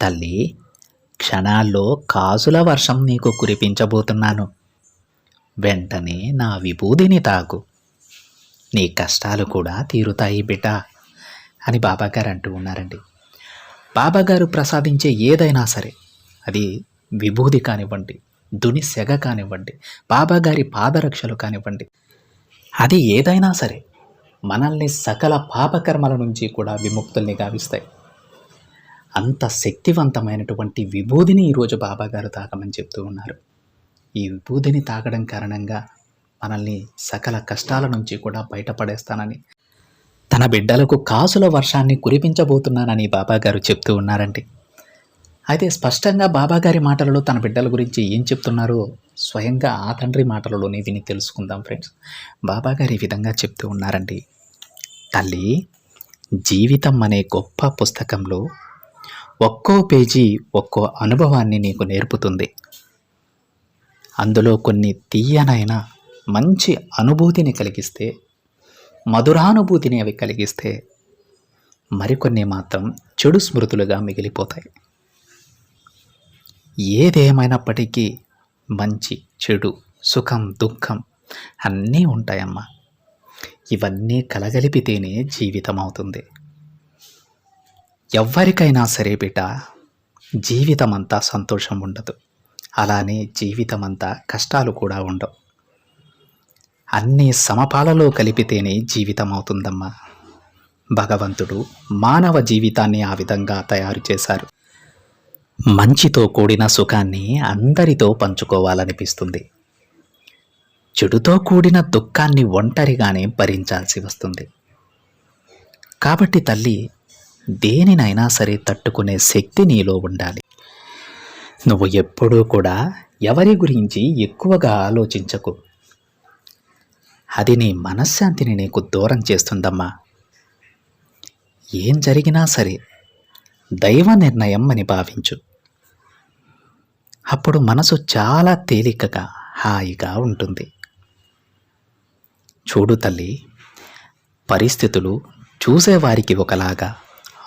తల్లి క్షణాల్లో కాసుల వర్షం నీకు కురిపించబోతున్నాను. వెంటనే నా విభూదిని తాగు. నీ కష్టాలు కూడా తీరుతాయి బిడ్డ అని బాబాగారు అంటూ ఉన్నారండి. బాబాగారు ప్రసాదించే ఏదైనా సరే అది విభూది కానివ్వండి దుని సెగ కానివ్వండి బాబాగారి పాదరక్షలు కానివ్వండి అది ఏదైనా సరే మనల్ని సకల పాపకర్మల నుంచి కూడా విముక్తుల్ని గావిస్తాయి. అంత శక్తివంతమైనటువంటి విభూదిని ఈరోజు బాబాగారు తాగమని చెప్తూ ఉన్నారు. ఈ విభూదిని తాగడం కారణంగా మనల్ని సకల కష్టాల నుంచి కూడా బయటపడేస్తానని తన బిడ్డలకు కాసుల వర్షాన్ని కురిపించబోతున్నానని బాబాగారు చెప్తూ ఉన్నారండి. అయితే స్పష్టంగా బాబాగారి మాటలలో తన బిడ్డల గురించి ఏం చెప్తున్నారో స్వయంగా ఆ తండ్రి మాటలలోనే విని తెలుసుకుందాం ఫ్రెండ్స్. బాబాగారు ఈ విధంగా చెప్తూ ఉన్నారండి. తల్లి జీవితం అనే గొప్ప పుస్తకంలో ఒక్కో పేజీ ఒక్కో అనుభవాన్ని నీకు నేర్పుతుంది. అందులో కొన్ని తీయనైన మంచి అనుభూతిని కలిగిస్తే మధురానుభూతిని అవి కలిగిస్తే మరికొన్ని మాత్రం చెడు స్మృతులుగా మిగిలిపోతాయి. ఏదేమైనప్పటికీ మంచి చెడు సుఖం దుఃఖం అన్నీ ఉంటాయమ్మా. ఇవన్నీ కలగలిపితేనే జీవితం అవుతుంది ఎవ్వరికైనా సరే బిడ్డ జీవితం అంతా సంతోషం ఉండదు. అలానే జీవితం అంతా కష్టాలు కూడా ఉండవు. అన్ని సమపాలలో కలిపితేనే జీవితం అవుతుందమ్మా భగవంతుడు మానవ జీవితాన్ని ఆ విధంగా తయారు చేశారు. మంచితో కూడిన సుఖాన్ని అందరితో పంచుకోవాలనిపిస్తుంది. చెడుతో కూడిన దుఃఖాన్ని ఒంటరిగానే భరించాల్సి వస్తుంది. కాబట్టి తల్లి దేనినైనా సరే తట్టుకునే శక్తి నీలో ఉండాలి. నువ్వు ఎప్పుడూ కూడా ఎవరి గురించి ఎక్కువగా ఆలోచించకు. అది నీ మనశ్శాంతిని నీకు దూరం చేస్తుందమ్మా. ఏం జరిగినా సరే దైవ నిర్ణయం అని భావించు. అప్పుడు మనసు చాలా తేలికగా హాయిగా ఉంటుంది. చూడు తల్లి పరిస్థితులు చూసేవారికి ఒకలాగా.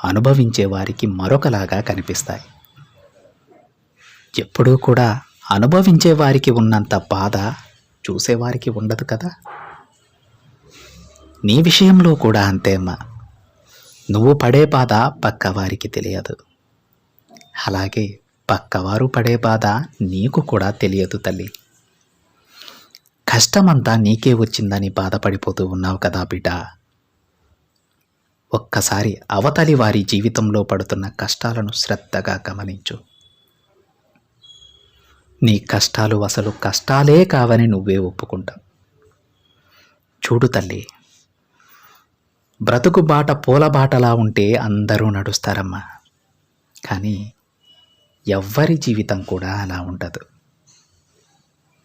అనుభవించేవారికి మరొకలాగా కనిపిస్తాయి. ఎప్పుడూ కూడా అనుభవించే వారికి ఉన్నంత బాధ చూసేవారికి ఉండదు కదా? నీ విషయంలో కూడా అంతేమ్మా నువ్వు పడే బాధ పక్కవారికి తెలియదు. అలాగే పక్కవారు పడే బాధ నీకు కూడా తెలియదు తల్లి. కష్టమంతా నీకే వచ్చిందని బాధపడిపోతూ ఉన్నావు కదా బిడ్డ. ఒక్కసారి అవతలి వారి జీవితంలో పడుతున్న కష్టాలను శ్రద్ధగా గమనించు. నీ కష్టాలు అసలు కష్టాలే కావని నువ్వే ఒప్పుకుంటావు చూడు తల్లి బ్రతుకు బాట పూల బాటలా ఉంటే అందరూ నడుస్తారమ్మా. కానీ ఎవ్వరి జీవితం కూడా అలా ఉండదు.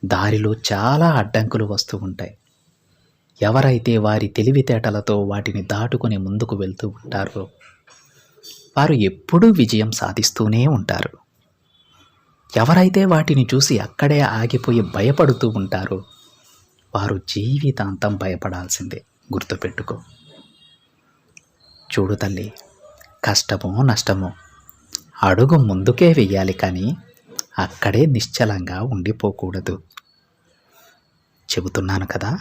దారిలో చాలా అడ్డంకులు వస్తూ ఉంటాయి. ఎవరైతే వారి తెలివితేటలతో వాటిని దాటుకుని ముందుకు వెళ్తూ ఉంటారో వారు ఎప్పుడూ విజయం సాధిస్తూనే ఉంటారు. ఎవరైతే వాటిని చూసి అక్కడే ఆగిపోయి భయపడుతూ ఉంటారో వారు జీవితాంతం భయపడాల్సిందే. గుర్తుపెట్టుకో. చూడు తల్లి కష్టమో నష్టమో అడుగు ముందుకే వెయ్యాలి కానీ అక్కడే నిశ్చలంగా ఉండిపోకూడదు. చెబుతున్నాను కదా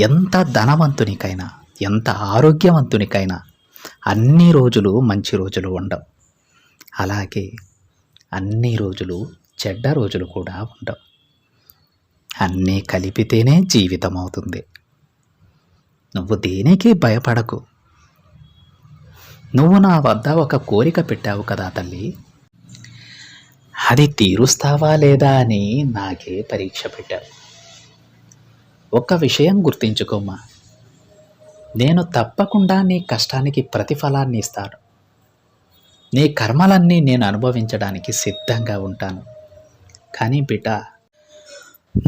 ఎంత ధనవంతునికైనా ఎంత ఆరోగ్యవంతునికైనా అన్ని రోజులు మంచి రోజులు ఉండవు. అలాగే అన్ని రోజులు చెడ్డ రోజులు కూడా ఉండవు. అన్నీ కలిపితేనే జీవితం అవుతుంది. నువ్వు దేనికి భయపడకు. నువ్వు నా వద్ద ఒక కోరిక పెట్టావు కదా తల్లి. అది తీరుస్తావా లేదా అని నాకే పరీక్ష పెట్టావు. ఒక్క విషయం గుర్తించుకోమ్మా. నేను తప్పకుండా నీ కష్టానికి ప్రతిఫలాన్ని ఇస్తాను. నీ కర్మలన్నీ నేను అనుభవించడానికి సిద్ధంగా ఉంటాను. కానీ బిడ్డ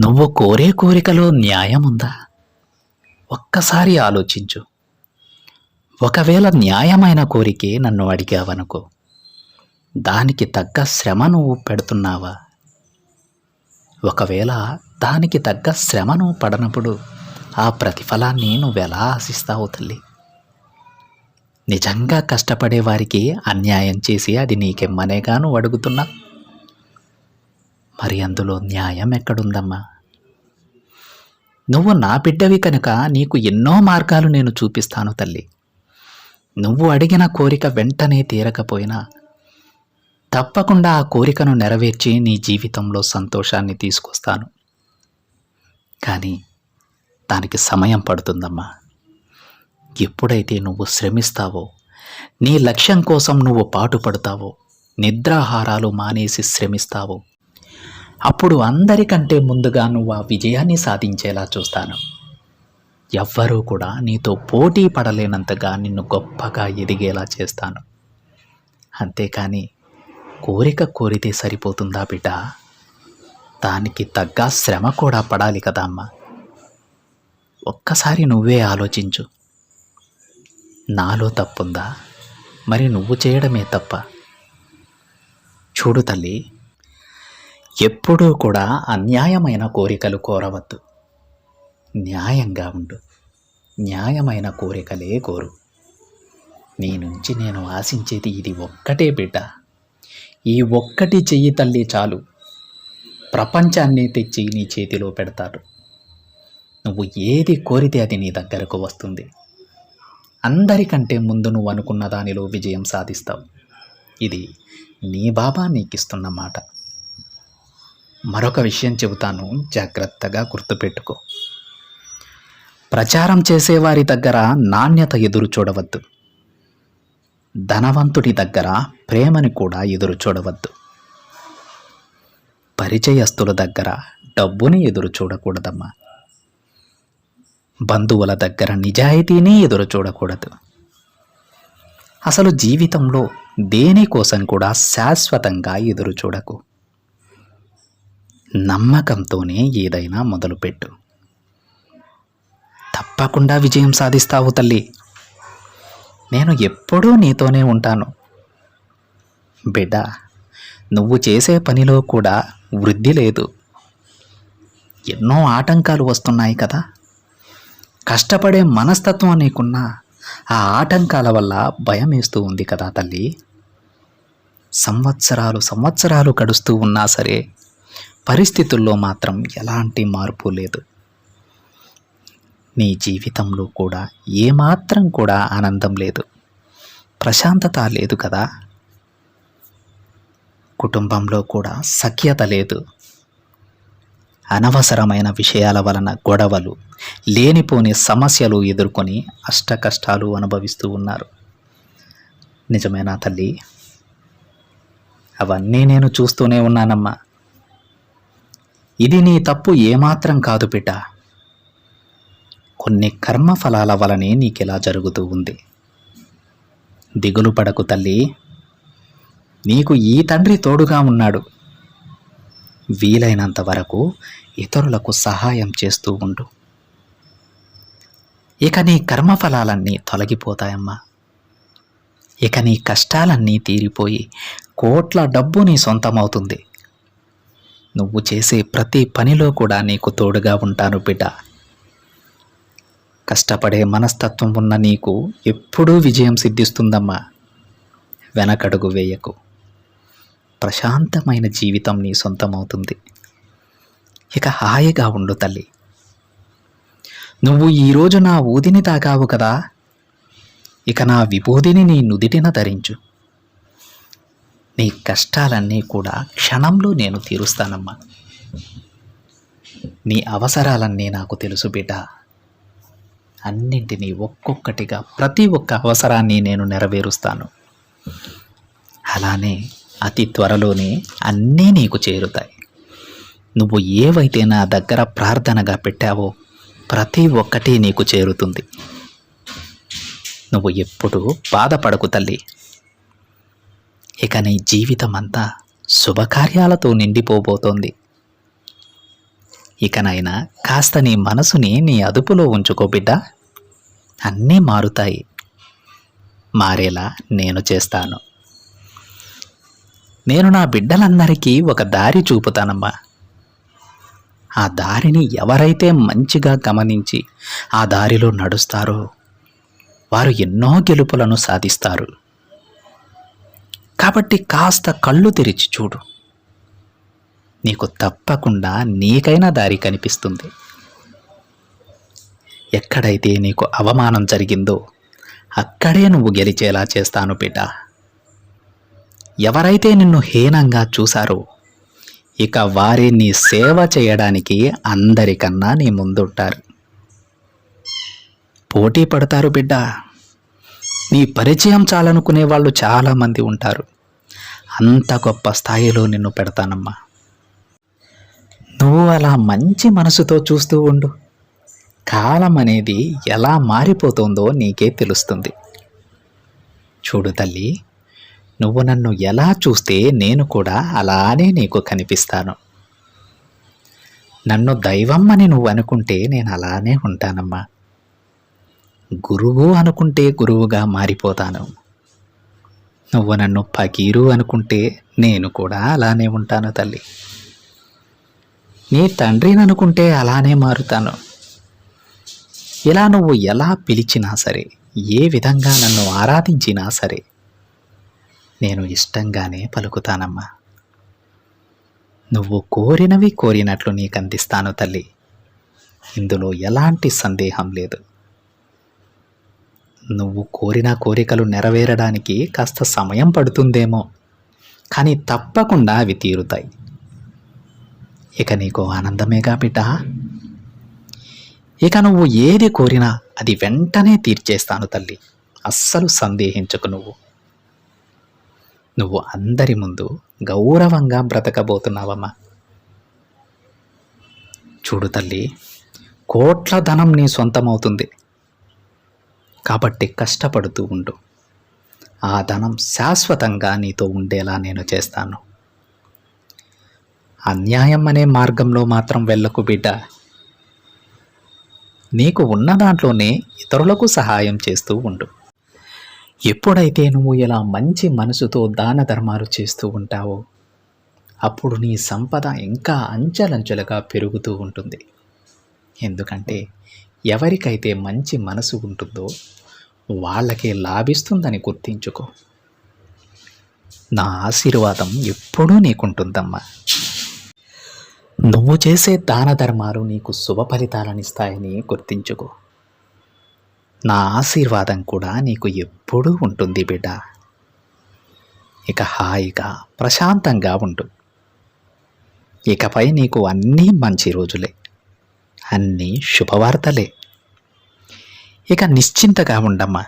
నువ్వు కోరే కోరికలో న్యాయం ఉందా? ఒక్కసారి ఆలోచించు. ఒకవేళ న్యాయమైన కోరికే నన్ను అడిగావనుకో దానికి తగ్గ శ్రమ నువ్వు పెడుతున్నావా? ఒకవేళ దానికి తగ్గ శ్రమను పడనప్పుడు ఆ ప్రతిఫలాన్ని నువ్వెలా ఆశిస్తావు తల్లి? నిజంగా కష్టపడే వారికి అన్యాయం చేసి అది నీకెమ్మనేగా నువ్వు అడుగుతున్నా. మరి అందులో న్యాయం ఎక్కడుందమ్మా? నువ్వు నా బిడ్డవి కనుక నీకు ఎన్నో మార్గాలు నేను చూపిస్తాను తల్లి. నువ్వు అడిగిన కోరిక వెంటనే తీరకపోయినా తప్పకుండా ఆ కోరికను నెరవేర్చి నీ జీవితంలో సంతోషాన్ని తీసుకొస్తాను. కానీ దానికి సమయం పడుతుందమ్మా. ఎప్పుడైతే నువ్వు శ్రమిస్తావో నీ లక్ష్యం కోసం నువ్వు పాటుపడతావో నిద్రాహారాలు మానేసి శ్రమిస్తావో అప్పుడు అందరికంటే ముందుగా నువ్వు ఆ విజయాన్ని సాధించేలా చూస్తాను. ఎవ్వరూ కూడా నీతో పోటీ పడలేనంతగా నిన్ను గొప్పగా ఎదిగేలా చేస్తాను. అంతేకాని కోరిక కోరితే సరిపోతుందా బిడ్డ? దానికి తగ్గ శ్రమ కూడా పడాలి కదా అమ్మా. ఒక్కసారి నువ్వే ఆలోచించు. నాలో తప్పుందా? మరి నువ్వు చేయడమే తప్ప. చూడు తల్లి ఎప్పుడూ కూడా అన్యాయమైన కోరికలు కోరవద్దు. న్యాయంగా ఉండు. న్యాయమైన కోరికలే కోరు. నీ నుంచి నేను ఆశించేది ఇది ఒక్కటే బిడ్డ. ఈ ఒక్కటి చెయ్యి తల్లి చాలు. ప్రపంచాన్ని తెచ్చి నీ చేతిలో పెడతారు. నువ్వు ఏది కోరితే అది నీ దగ్గరకు వస్తుంది. అందరికంటే ముందు నువ్వు అనుకున్న దానిలో విజయం సాధిస్తావు. ఇది నీ బాబా నీకిస్తున్న మాట. మరొక విషయం చెబుతాను జాగ్రత్తగా గుర్తుపెట్టుకో. ప్రచారం చేసేవారి దగ్గర నాణ్యత ఎదురు చూడవద్దు. ధనవంతుడి దగ్గర ప్రేమని కూడా ఎదురు చూడవద్దు. పరిచయస్తుల దగ్గర డబ్బుని ఎదురు చూడకూడదమ్మా. బంధువుల దగ్గర నిజాయితీని ఎదురు చూడకూడదు. అసలు జీవితంలో దేనికోసం కూడా శాశ్వతంగా ఎదురు చూడకు. నమ్మకంతోనే ఏదైనా మొదలుపెట్టు. తప్పకుండా విజయం సాధిస్తావు తల్లి. నేను ఎప్పుడూ నీతోనే ఉంటాను. బిడ్డ నువ్వు చేసే పనిలో కూడా వృద్ధి లేదు. ఎన్నో ఆటంకాలు వస్తున్నాయి కదా. కష్టపడే మనస్తత్వం నీకున్న ఆ ఆటంకాల వల్ల భయం వేస్తూ ఉంది కదా తల్లి. సంవత్సరాలు సంవత్సరాలు గడుస్తూ ఉన్నా సరే పరిస్థితుల్లో మాత్రం ఎలాంటి మార్పు లేదు. నీ జీవితంలో కూడా ఏమాత్రం కూడా ఆనందం లేదు. ప్రశాంతత లేదు కదా. కుటుంబంలో కూడా సఖ్యత లేదు. అనవసరమైన విషయాల వలన గొడవలు లేనిపోని సమస్యలు ఎదుర్కొని అష్ట కష్టాలు అనుభవిస్తూ ఉన్నారు. నిజమేనా తల్లి? అవన్నీ నేను చూస్తూనే ఉన్నానమ్మా. ఇది నీ తప్పు ఏమాత్రం కాదు బిడ్డ. కొన్ని కర్మఫలాల వలనే నీకిలా జరుగుతూ ఉంది. దిగులు పడకు తల్లి. నీకు ఈ తండ్రి తోడుగా ఉన్నాడు. వీలైనంత వరకు ఇతరులకు సహాయం చేస్తూ ఉండు. ఇక నీ కర్మఫలాలన్నీ తొలగిపోతాయమ్మా. ఇక నీ కష్టాలన్నీ తీరిపోయి కోట్ల డబ్బు నీ సొంతమవుతుంది. నువ్వు చేసే ప్రతి పనిలో కూడా నీకు తోడుగా ఉంటాను బిడ్డ. కష్టపడే మనస్తత్వం ఉన్న నీకు ఎప్పుడూ విజయం సిద్ధిస్తుందమ్మా. వెనకడుగు వేయకు. ప్రశాంతమైన జీవితం నీ సొంతమవుతుంది. ఇక హాయిగా ఉండు తల్లి. నువ్వు ఈరోజు నా ఊదిని తాగావు కదా? ఇక నా విభూదిని నీ నుదిటిన ధరించు. నీ కష్టాలన్నీ కూడా క్షణంలో నేను తీరుస్తానమ్మా. నీ అవసరాలన్నీ నాకు తెలుసు బిడ్డ. అన్నింటినీ ఒక్కొక్కటిగా ప్రతి ఒక్క అవసరాన్ని నేను నెరవేరుస్తాను. అలానే అతి త్వరలోనే అన్నీ నీకు చేరుతాయి. నువ్వు ఏవైతే నా దగ్గర ప్రార్థనగా పెట్టావో ప్రతి ఒక్కటి నీకు చేరుతుంది. నువ్వు ఎప్పుడు బాధపడకు తల్లి. ఇక నీ జీవితం అంతా శుభకార్యాలతో నిండిపోబోతోంది. ఇకనైనా కాస్త నీ మనసుని నీ అదుపులో ఉంచుకో బిడ్డ. అన్నీ మారుతాయి. మారేలా నేను చేస్తాను. నేను నా బిడ్డలందరికీ ఒక దారి చూపుతానమ్మా. ఆ దారిని ఎవరైతే మంచిగా గమనించి ఆ దారిలో నడుస్తారో వారు ఎన్నో గెలుపులను సాధిస్తారు. కాబట్టి కాస్త కళ్ళు తెరిచి చూడు. నీకు తప్పకుండా నీకైనా దారి కనిపిస్తుంది. ఎక్కడైతే నీకు అవమానం జరిగిందో అక్కడే నువ్వు గెలిచేలా చేస్తాను బిడ్డ. ఎవరైతే నిన్ను హీనంగా చూశారో ఇక వారే నీ సేవ చేయడానికి అందరికన్నా నీ ముందుంటారు. పోటీ పడతారు బిడ్డ. నీ పరిచయం చాలనుకునే వాళ్ళు చాలామంది ఉంటారు. అంత గొప్ప స్థాయిలో నిన్ను పెడతానమ్మా. నువ్వు అలా మంచి మనసుతో చూస్తూ ఉండు. కాలం అనేది ఎలా మారిపోతుందో నీకే తెలుస్తుంది. చూడు తల్లి నువ్వు నన్ను ఎలా చూస్తే నేను కూడా అలానే నీకు కనిపిస్తాను. నన్ను దైవం అని నువ్వు అనుకుంటే నేను అలానే ఉంటానమ్మా. గురువు అనుకుంటే గురువుగా మారిపోతాను. నువ్వు నన్ను పకీరు అనుకుంటే నేను కూడా అలానే ఉంటాను తల్లి. నీ తండ్రిని అనుకుంటే అలానే మారుతాను. ఇలా నువ్వు ఎలా పిలిచినా సరే ఏ విధంగా నన్ను ఆరాధించినా సరే నేను ఇష్టంగానే పలుకుతానమ్మా. నువ్వు కోరినవి కోరినట్లు నీకు అందిస్తాను తల్లి. ఇందులో ఎలాంటి సందేహం లేదు. నువ్వు కోరిన కోరికలు నెరవేరడానికి కాస్త సమయం పడుతుందేమో కానీ తప్పకుండా అవి తీరుతాయి. ఇక నీకు ఆనందమేగా బిడ్డ? ఇక నువ్వు ఏది కోరినా అది వెంటనే తీర్చేస్తాను తల్లి. అస్సలు సందేహించకు నువ్వు. నువ్వు అందరి ముందు గౌరవంగా బ్రతకబోతున్నావమ్మా. చూడు తల్లి కోట్ల ధనం నీ సొంతమవుతుంది. కాబట్టి కష్టపడుతూ ఉండు. ఆ ధనం శాశ్వతంగా నీతో ఉండేలా నేను చేస్తాను. అన్యాయం అనే మార్గంలో మాత్రం వెళ్ళకు బిడ్డ. నీకు ఉన్న దాంట్లోనే ఇతరులకు సహాయం చేస్తూ ఉండు. ఎప్పుడైతే నువ్వు ఇలా మంచి మనసుతో దాన ధర్మాలు చేస్తూ ఉంటావో అప్పుడు నీ సంపద ఇంకా అంచెలంచెలుగా పెరుగుతూ ఉంటుంది. ఎందుకంటే ఎవరికైతే మంచి మనసు ఉంటుందో వాళ్ళకే లాభిస్తుందని గుర్తించుకో. నా ఆశీర్వాదం ఎప్పుడూ నీకుంటుందమ్మా. నువ్వు చేసే దాన ధర్మాలు నీకు శుభ ఫలితాలనిస్తాయని గుర్తించుకో. నా ఆశీర్వాదం కూడా నీకు ఎప్పుడూ ఉంటుంది బిడ్డ. ఇక హాయిగా ప్రశాంతంగా ఉండు. ఇకపై నీకు అన్నీ మంచి రోజులే. అన్నీ శుభవార్తలే. ఇక నిశ్చింతగా ఉండమ్మా.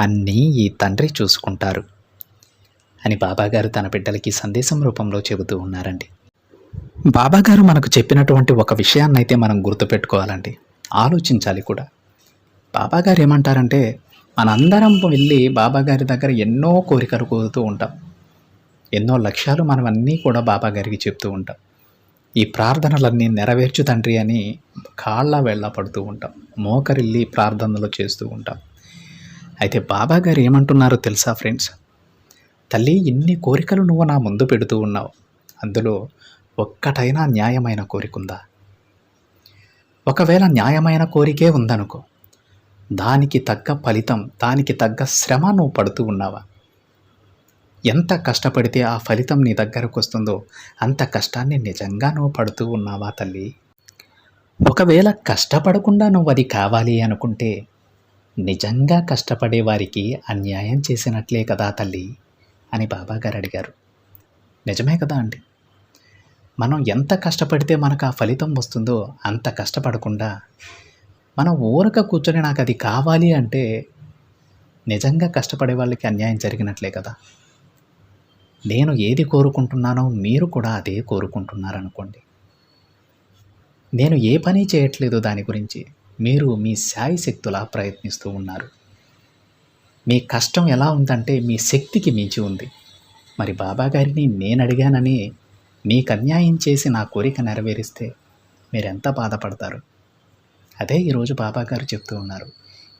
అన్నీ ఈ తండ్రి చూసుకుంటారు అని బాబాగారు తన బిడ్డలకి సందేశం రూపంలో చెబుతూ ఉన్నారండి. బాబాగారు మనకు చెప్పినటువంటి ఒక విషయాన్నైతే మనం గుర్తుపెట్టుకోవాలండి. ఆలోచించాలి కూడా. బాబాగారు ఏమంటారంటే మనందరం వెళ్ళి బాబాగారి దగ్గర ఎన్నో కోరికలు కోరుతూ ఉంటాం. ఎన్నో లక్ష్యాలు మనం అన్నీ కూడా బాబాగారికి చెప్తూ ఉంటాం. ఈ ప్రార్థనలన్నీ నెరవేర్చు తండ్రి అని కాళ్ళ వెళ్ళ పడుతూ ఉంటాం. మోకరిల్లి ప్రార్థనలు చేస్తూ ఉంటాం. అయితే బాబా గారు ఏమంటున్నారో తెలుసా ఫ్రెండ్స్? తల్లి ఇన్ని కోరికలు నువ్వు నా ముందు పెడుతూ ఉన్నావు. అందులో ఒక్కటైనా న్యాయమైన కోరిక ఉందా? ఒకవేళ న్యాయమైన కోరికే ఉందనుకో దానికి తగ్గ ఫలితం దానికి తగ్గ శ్రమ నువ్వు పడుతూ ఉన్నావా? ఎంత కష్టపడితే ఆ ఫలితం నీ దగ్గరకు వస్తుందో అంత కష్టాన్ని నిజంగా నువ్వు పడుతూ ఉన్నావా తల్లి? ఒకవేళ కష్టపడకుండా నువ్వు అది కావాలి అనుకుంటే నిజంగా కష్టపడే వారికి అన్యాయం చేసినట్లే కదా తల్లి అని బాబాగారు అడిగారు. నిజమే కదా అండి. మనం ఎంత కష్టపడితే మనకు ఆ ఫలితం వస్తుందో అంత కష్టపడకుండా మనం ఊరక కూర్చొని నాకు అది కావాలి అంటే నిజంగా కష్టపడే వాళ్ళకి అన్యాయం జరిగినట్లే కదా. నేను ఏది కోరుకుంటున్నానో మీరు కూడా అదే కోరుకుంటున్నారనుకోండి. నేను ఏ పని చేయట్లేదు దాని గురించి మీరు మీ శాయి శక్తులా ప్రయత్నిస్తూ ఉన్నారు. మీ కష్టం ఎలా ఉందంటే మీ శక్తికి మించి ఉంది. మరి బాబా గారిని నేను అడిగానని మీకు అన్యాయం చేసి నా కోరిక నెరవేరిస్తే మీరెంత బాధపడతారు? అదే ఈరోజు బాబా గారు చెప్తూ ఉన్నారు.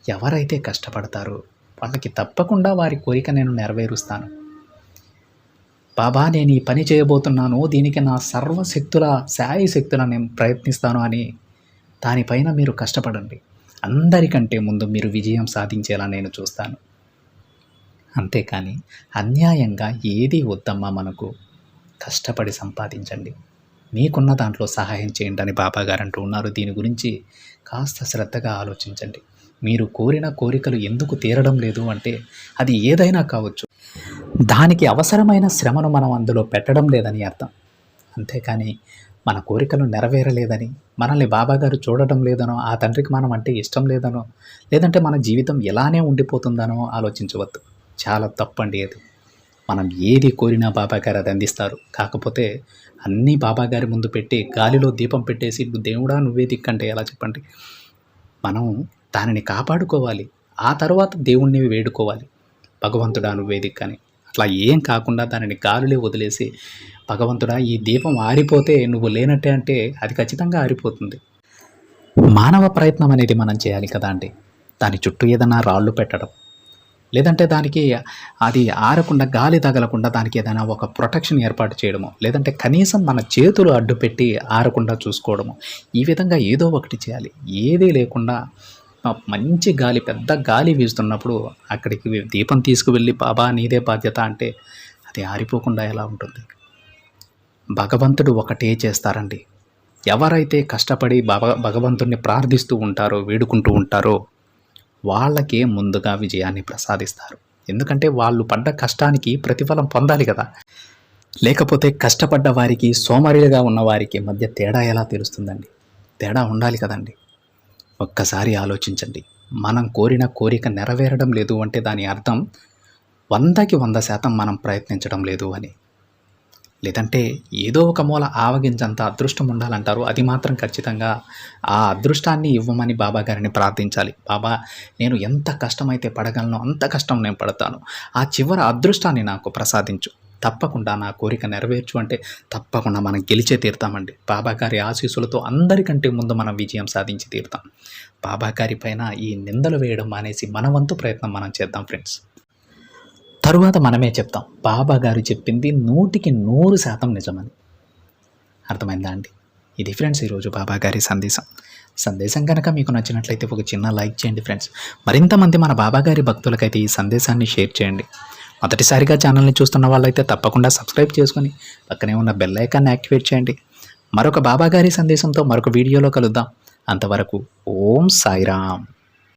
ఎవరైతే కష్టపడతారో వాళ్ళకి తప్పకుండా వారి కోరిక నేను నెరవేరుస్తాను. బాబా నేను ఈ పని చేయబోతున్నాను. దీనికి నా సర్వశక్తుల శాయి శక్తుల నేను ప్రయత్నిస్తాను అని దానిపైన మీరు కష్టపడండి. అందరికంటే ముందు మీరు విజయం సాధించేలా నేను చూస్తాను. అంతేకాని అన్యాయంగా ఏది వద్దమ్మా మనకు? కష్టపడి సంపాదించండి. మీకున్న దాంట్లో సహాయం చేయండి అని బాబాగారు అంటూ ఉన్నారు. దీని గురించి కాస్త శ్రద్ధగా ఆలోచించండి. మీరు కోరిన కోరికలు ఎందుకు తీరడం లేదు అంటే అది ఏదైనా కావచ్చు. దానికి అవసరమైన శ్రమను మనం అందులో పెట్టడం లేదని అర్థం. అంతేకాని మన కోరికలు నెరవేరలేదని మనల్ని బాబాగారు చూడడం లేదనో ఆ తండ్రికి మనం అంటే ఇష్టం లేదనో లేదంటే మన జీవితం ఎలానే ఉండిపోతుందనో ఆలోచించవద్దు. చాలా తప్పండి అది. మనం ఏది కోరినా బాబాగారు అది అందిస్తారు. కాకపోతే అన్నీ బాబాగారి ముందు పెట్టి గాలిలో దీపం పెట్టేసి "నువ్వు దేవుడా నువ్వే దిక్కంటే ఎలా చెప్పండి? మనం దానిని కాపాడుకోవాలి. ఆ తర్వాత దేవుణ్ణి వేడుకోవాలి. భగవంతుడా నువ్వే దిక్కని. అట్లా ఏం కాకుండా దానిని గాలిలో వదిలేసి భగవంతుడా ఈ దీపం ఆరిపోతే నువ్వు లేనట్టే అంటే అది ఖచ్చితంగా ఆరిపోతుంది. మానవ ప్రయత్నం అనేది మనం చేయాలి కదా అండి. దాని చుట్టూ ఏదైనా రాళ్ళు పెట్టడం. లేదంటే దానికి అది ఆరకుండా గాలి తగలకుండా దానికి ఏదైనా ఒక ప్రొటెక్షన్ ఏర్పాటు చేయడము లేదంటే కనీసం మన చేతులు అడ్డు పెట్టి ఆరకుండా చూసుకోవడము ఈ విధంగా ఏదో ఒకటి చేయాలి. ఏదీ లేకుండా మంచి గాలి పెద్ద గాలి వీస్తున్నప్పుడు అక్కడికి దీపం తీసుకువెళ్ళి బాబా నీదే బాధ్యత అంటే అది ఆరిపోకుండా ఎలా ఉంటుంది? భగవంతుడు ఒకటే చేస్తారండి. ఎవరైతే కష్టపడి భగ భగవంతుణ్ణి ప్రార్థిస్తూ ఉంటారో వేడుకుంటూ ఉంటారో వాళ్ళకే ముందుగా విజయాన్ని ప్రసాదిస్తారు. ఎందుకంటే వాళ్ళు పడ్డ కష్టానికి ప్రతిఫలం పొందాలి కదా. లేకపోతే కష్టపడ్డ వారికి సోమరిలుగా ఉన్న వారికి మధ్య తేడా ఎలా తెలుస్తుందండి? తేడా ఉండాలి కదండి. ఒక్కసారి ఆలోచించండి. మనం కోరిన కోరిక నెరవేరడం లేదు అంటే దాని అర్థం వందకి వంద శాతం మనం ప్రయత్నించడం లేదు అని. లేదంటే ఏదో ఒక మూల ఆవగించంత అదృష్టం ఉండాలంటారు. అది మాత్రం ఖచ్చితంగా ఆ అదృష్టాన్ని ఇవ్వమని బాబా గారిని ప్రార్థించాలి. బాబా నేను ఎంత కష్టమైతే పడగలనో అంత కష్టం నేను పడతాను. ఆ చివరి అదృష్టాన్ని నాకు ప్రసాదించు. తప్పకుండా నా కోరిక నెరవేర్చు అంటే తప్పకుండా మనం గెలిచే తీరుతామండి. బాబా గారి ఆశీస్సులతో అందరికంటే ముందు మనం విజయం సాధించి తీరుతాం. బాబా గారి పైన ఈ నిందలు వేయడం మానేసి మన వంతు ప్రయత్నం మనం చేద్దాం ఫ్రెండ్స్. తరువాత మనమే చెప్తాం. బాబా గారు చెప్పింది నూటికి నూరు శాతం నిజమని. అర్థమైందా అండి? ఇది ఫ్రెండ్స్ ఈరోజు బాబా గారి సందేశం. సందేశం కనుక మీకు నచ్చినట్లయితే ఒక చిన్న లైక్ చేయండి ఫ్రెండ్స్. మరింత మంది మన బాబా గారి భక్తులకైతే ఈ సందేశాన్ని షేర్ చేయండి. మొదటిసారిగా ఛానల్ని చూస్తున్న వాళ్ళైతే తప్పకుండా సబ్స్క్రైబ్ చేసుకొని పక్కనే ఉన్న బెల్ ఐకాన్ని యాక్టివేట్ చేయండి. మరొక బాబాగారి సందేశంతో మరొక వీడియోలో కలుద్దాం. అంతవరకు ఓం సాయిరామ్.